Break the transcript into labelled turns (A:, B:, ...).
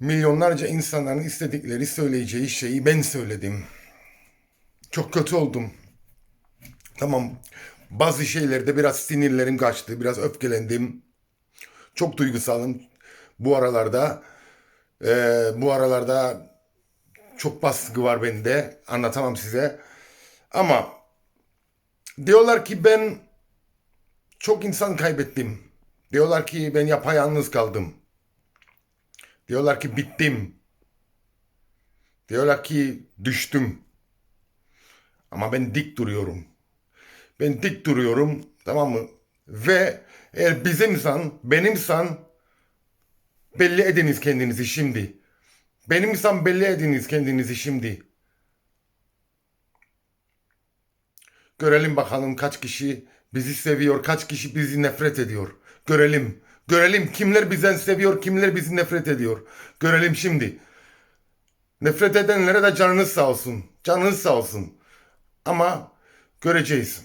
A: Milyonlarca insanların istedikleri söyleyeceği şeyi ben söyledim. Çok kötü oldum. Tamam. Bazı şeylerde biraz sinirlerim kaçtı. Biraz öfkelendim. Çok duygusalım. Bu aralarda eee, bu aralarda çok baskı var bende. Anlatamam size. Ama diyorlar ki ben çok insan kaybettim. Diyorlar ki ben yapayalnız kaldım. Diyorlar ki bittim. Diyorlar ki düştüm. Ama ben dik duruyorum. Ben dik duruyorum tamam mı? Ve eğer bizimsan, benimsan belli ediniz kendinizi şimdi. Benimsan belli ediniz kendinizi şimdi. Görelim bakalım kaç kişi bizi seviyor, kaç kişi bizi nefret ediyor. Görelim. Görelim kimler bizden seviyor, kimler bizi nefret ediyor. Görelim şimdi. Nefret edenlere de canınız sağ olsun. Canınız sağ olsun. Ama göreceğiz.